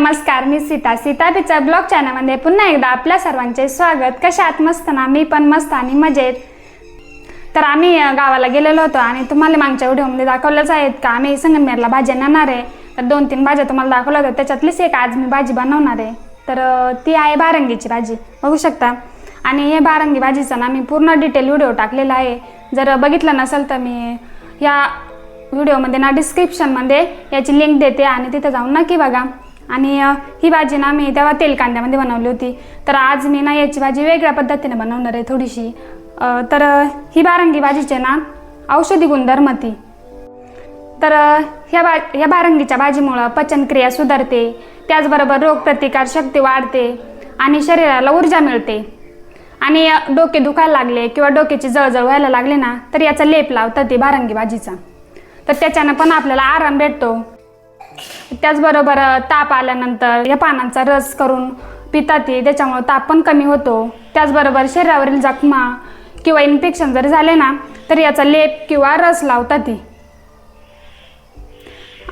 नमस्कार मी Sita. Sita picture blog चॅनलमध्ये पुन्हा एकदा आपल्या सर्वांचे स्वागत. कशा मस्त ना? मी पण मस्त आणि मजेत. तर आम्ही गावाला गेलेलो होतो आणि तुम्हाला मागच्या व्हिडिओमध्ये दाखवलंच आहेत का? आम्ही संगमनेरला भाज्या नेणार आहे. तर दोन तीन भाज्या तुम्हाला दाखवल्या होत्या. त्याच्यातलीच एक आज मी भाजी बनवणार आहे. तर ती आहे बारंगीची भाजी. बघू शकता. आणि हे बारंगी भाजीचा ना मी पूर्ण डिटेल व्हिडिओ टाकलेला आहे. जर बघितलं नसेल तर मी या व्हिडिओमध्ये ना डिस्क्रिप्शनमध्ये याची लिंक देते आणि तिथं जाऊन नक्की बघा. आणि ही भाजी ना मी तेव्हा तेल कांद्यामध्ये बनवली होती. तर आज मी ना याची भाजी वेगळ्या पद्धतीने बनवणार आहे थोडीशी. तर ही बारंगी भाजीचे ना औषधी गुणधर्म ती. तर ह्या बा ह्या बारंगीच्या भाजीमुळं पचनक्रिया सुधारते त्याचबरोबर रोगप्रतिकार शक्ती वाढते आणि शरीराला ऊर्जा मिळते. आणि डोके दुखायला लागले किंवा डोक्याची जळजळ व्हायला लागली ना तर याचा लेप लावतात ते बारंगी भाजीचा. तर त्याच्यानं पण आपल्याला आराम भेटतो. त्याचबरोबर ताप आल्यानंतर या पानांचा रस करून पितात ते त्याच्यामुळं ताप पण कमी होतो. त्याचबरोबर शरीरावरील जखमा किंवा इन्फेक्शन जर झाले ना तर याचा लेप किंवा रस लावतात ती.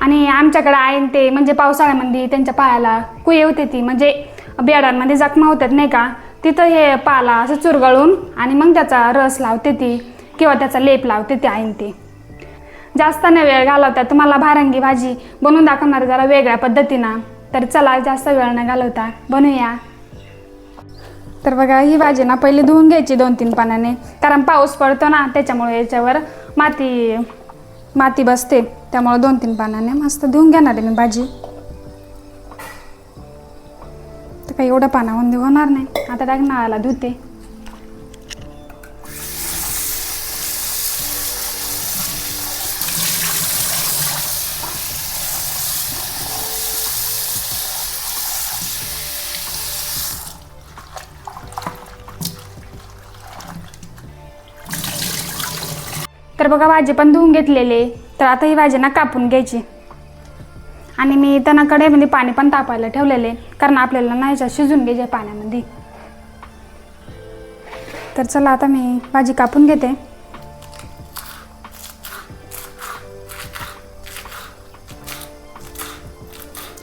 आणि आमच्याकडे आहे ते म्हणजे पावसाळ्यामध्ये त्यांच्या पायाला कुये होते ती म्हणजे बेडांमध्ये जखमा होतात नाही का? तिथं हे पाला असं चुरगळून आणि मग त्याचा रस लावते ती किंवा त्याचा लेप लावते ते आईन ते. जास्त ना वेळ घालवता तुम्हाला भारंगी भाजी बनवून दाखवणार जरा वेगळ्या पद्धतीनं. तर चला जास्त वेळ न घालवता बनवूया. तर बघा ही भाजी ना पहिले धुवून घ्यायची दोन तीन पाण्याने कारण पाऊस पडतो ना त्याच्यामुळे याच्यावर माती माती बसते. त्यामुळे दोन तीन पाण्याने मस्त धुवून घेणार आहे मी भाजी. तर काही एवढ्या पाण्यामध्ये होणार नाही. आता टाक धुते. बघा भाजी पण धुवून घेतलेले तर आता ही भाजी ना कापून घ्यायची. आणि मी त्यांना कढईमध्ये पाणी पण तापायला ठेवलेले कारण आपल्याला नाही शिजून घ्यायचे पाण्यामध्ये. तर चला आता मी भाजी कापून घेते.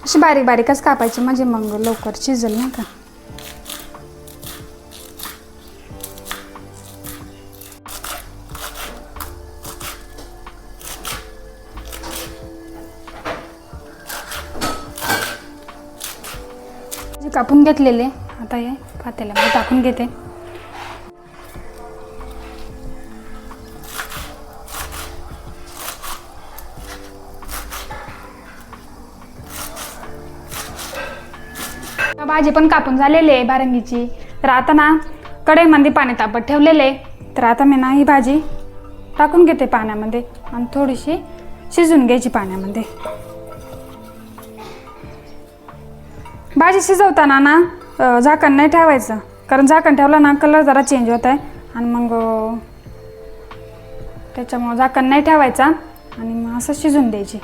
अशी बारीक बारीकच कापायची म्हणजे मग लवकर शिजेल नाही का? कापून घेतलेले. आता हे पातेल्यामध्ये टाकून घेते. भाजी पण कापून झालेली आहे बारंगीची तर आता ना कढईमध्ये पाणी तापत ठेवलेले आहे. तर आता मी ना ही भाजी टाकून घेते पाण्यामध्ये आणि थोडीशी शिजून घ्यायची पाण्यामध्ये. भाजी शिजवताना ना अ, झाकण नाही ठेवायचं. कारण झाकण ठेवलं ना कलर जरा चेंज होत आहे. आणि मग अ, त्याच्यामुळं झाकण नाही ठेवायचा. आणि मग असं शिजून द्यायची.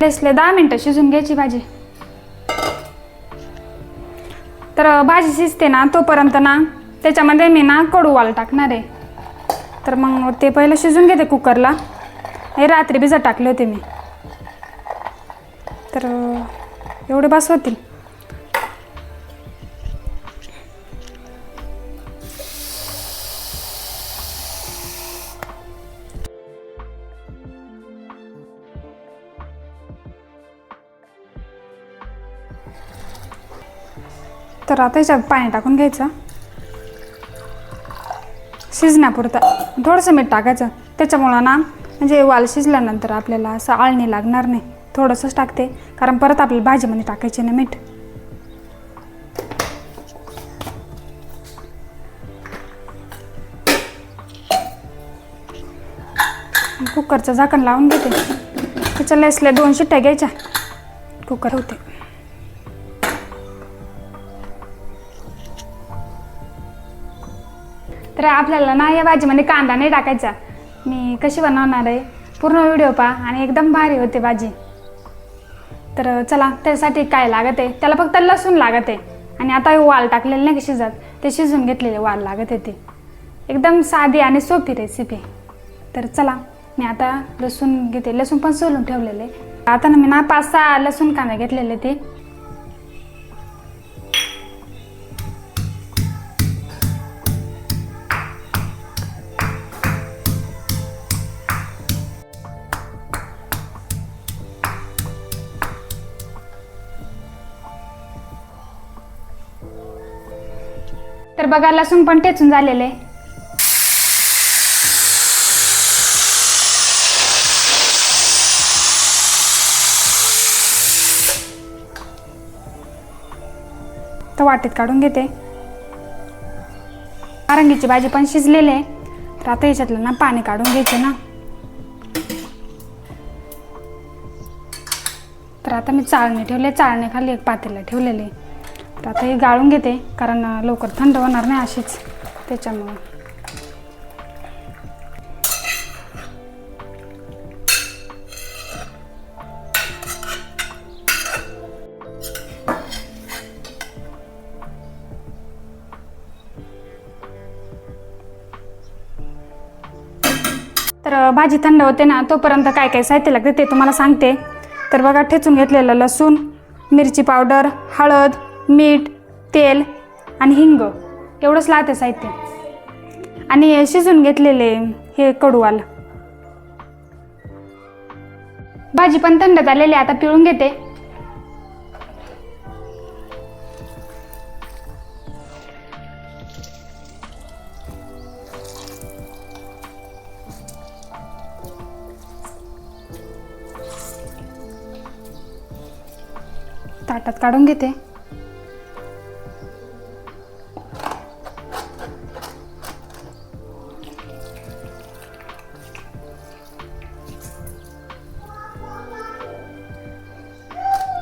तेसले दहा मिनटं शिजून घ्यायची भाजी. तर अ, भाजी शिजते ना तोपर्यंत ना त्याच्यामध्ये मी ना कडू वाल टाकणार आहे. तर मग ते पहिलं शिजून घेते कुकरला. हे रात्री भिजत टाकले होते मी. तर अ, एवढे बस होतील. तर आता याच्यात पाणी टाकून घ्यायचं. शिजण्यापुरतं. थोडंसं मीठ टाकायचं. त्याच्यामुळं ना म्हणजे वाल शिजल्यानंतर आपल्याला असं आळणी लागणार नाही. थोडंसंच टाकते. कारण परत आपल्याला भाजीमध्ये टाकायचे ना मीठ. कुकरचं झाकण लावून घेते. त्याच्या लेसल्या दोन शिट्ट्या घ्यायच्या. कुकर होते. तर आपल्याला ना या भाजीमध्ये कांदा नाही टाकायचा. मी कशी बनवणार आहे? पूर्ण व्हिडिओ पहा आणि एकदम भारी होते भाजी. तर चला त्यासाठी काय लागत आहे? त्याला फक्त लसूण लागत आहे. आणि आता हे वाल टाकलेले नाही का शिजत? ते शिजून घेतलेले वाल लागत आहे ते. एकदम साधी आणि सोपी रेसिपी तर चला मी आता लसूण घेते. लसूण पण सोलून ठेवलेले. आता ना मी ना पाच सहा लसूण कांदा घेतलेले ते. तर बघा लसूण पण ठेचून झालेले तर वाटीत काढून घेते. नारंगीची भाजी पण शिजलेली आहे. तर आता याच्यातलं ना पाणी काढून घ्यायचे ना. तर आता मी चाळणी ठेवले चाळणी खाली एक पातेला ठेवलेले तर आता हे गाळून घेते कारण लवकर थंड होणार नाही अशीच. त्याच्यामुळं. तर भाजी थंड होते ना तोपर्यंत काय काय साहित्य लागते ते तुम्हाला सांगते. तर बघा ठेचून घेतलेलं लसूण मिरची पावडर हळद मीठ तेल आणि हिंग. एवढंच लागते साहित्य. आणि हे शिजून घेतलेले हे कडूवाल. भाजी पण थंड झालेली आता पिळून घेते. ताटात काढून घेते.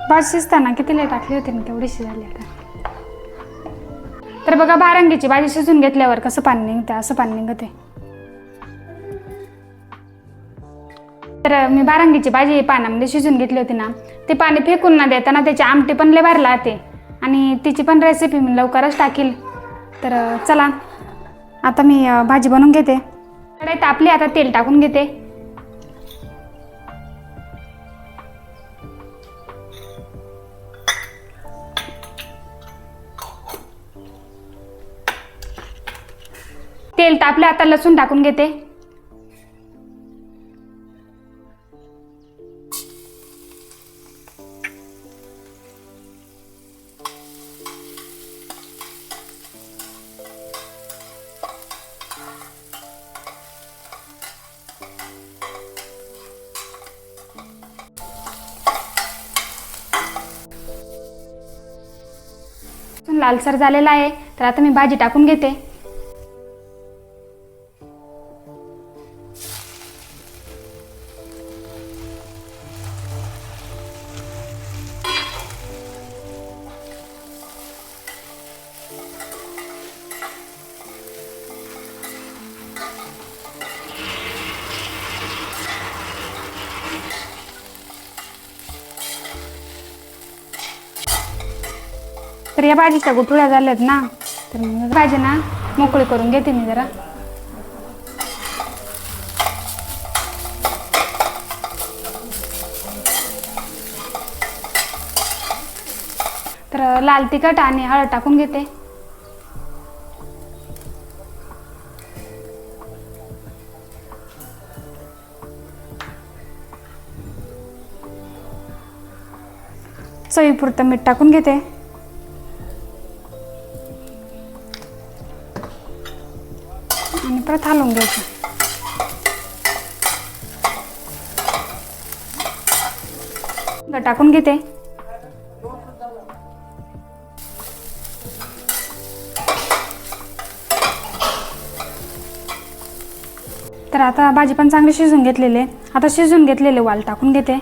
भात शिजताना कितीला टाकली होती ना तेवढी शिजाली आता. तर बघा बारंगीची भाजी शिजून घेतल्यावर कसं पाणी निघते असं पाणी निघते तर मी बारंगीची भाजी पाण्यामध्ये शिजून घेतली होती ना ते पाणी फेकून ना देताना त्याची आमटी पण लय भरला ते आणि तिची पण रेसिपी मी लवकरच टाकील. तर चला आता मी भाजी बनवून घेते. कढई तापली आता तेल टाकून घेते. तेल तापलं आता लसूण टाकून घेते. लालसर झालेला आहे तर आता मी भाजी टाकून घेते. या भाजीच्या गुठळ्या झाल्यात ना तर मग भाजी ना मोकळी करून घेते मी जरा. तर लाल तिखट आणि हळद टाकून घेते. चवीपुरतं मीठ टाकून घेते. आणि परत हलवून घ्यायचं टाकून घेते. तर आता भाजी पण चांगली शिजून घेतलेले आता शिजून घेतलेले वाल टाकून घेते.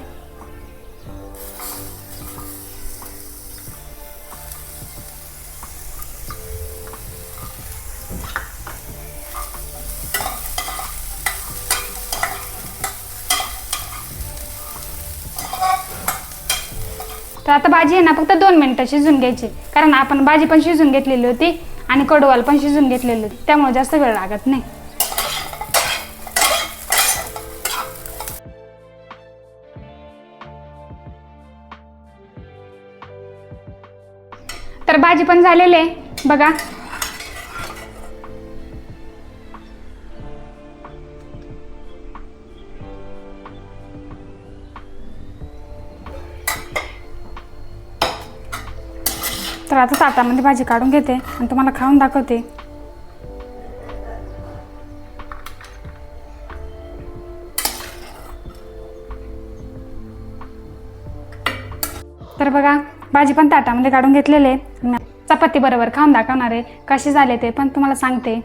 तर आता भाजी आहे ना फक्त दोन मिनटं शिजून घ्यायची. कारण आपण भाजी पण शिजून घेतलेली होती आणि कडवाल पण शिजून घेतलेली होती. त्यामुळे जास्त वेळ लागत नाही. तर भाजी पण झालेली आहे. बघा तर आता ताटामध्ये भाजी काढून घेते आणि तुम्हाला खाऊन दाखवते. तर बघा भाजी पण ताटामध्ये काढून घेतलेले आहे. चपाती बरोबर खाऊन दाखवणार आहे. कसे झाले ते पण तुम्हाला सांगते.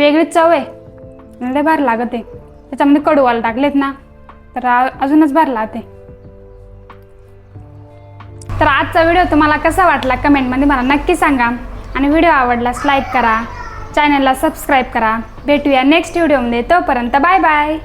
वेगळीच चव आहे. लय भार लागत आहे. त्याच्यामध्ये कडूवाला टाकलेत ना तर अजूनच भार लागते. तर आजचा व्हिडिओ तुम्हाला कसा वाटला कमेंटमध्ये मला नक्की सांगा. आणि व्हिडिओ आवडल्यास लाईक करा. चॅनलला सबस्क्राईब करा. भेटूया नेक्स्ट व्हिडिओमध्ये. तोपर्यंत बाय बाय.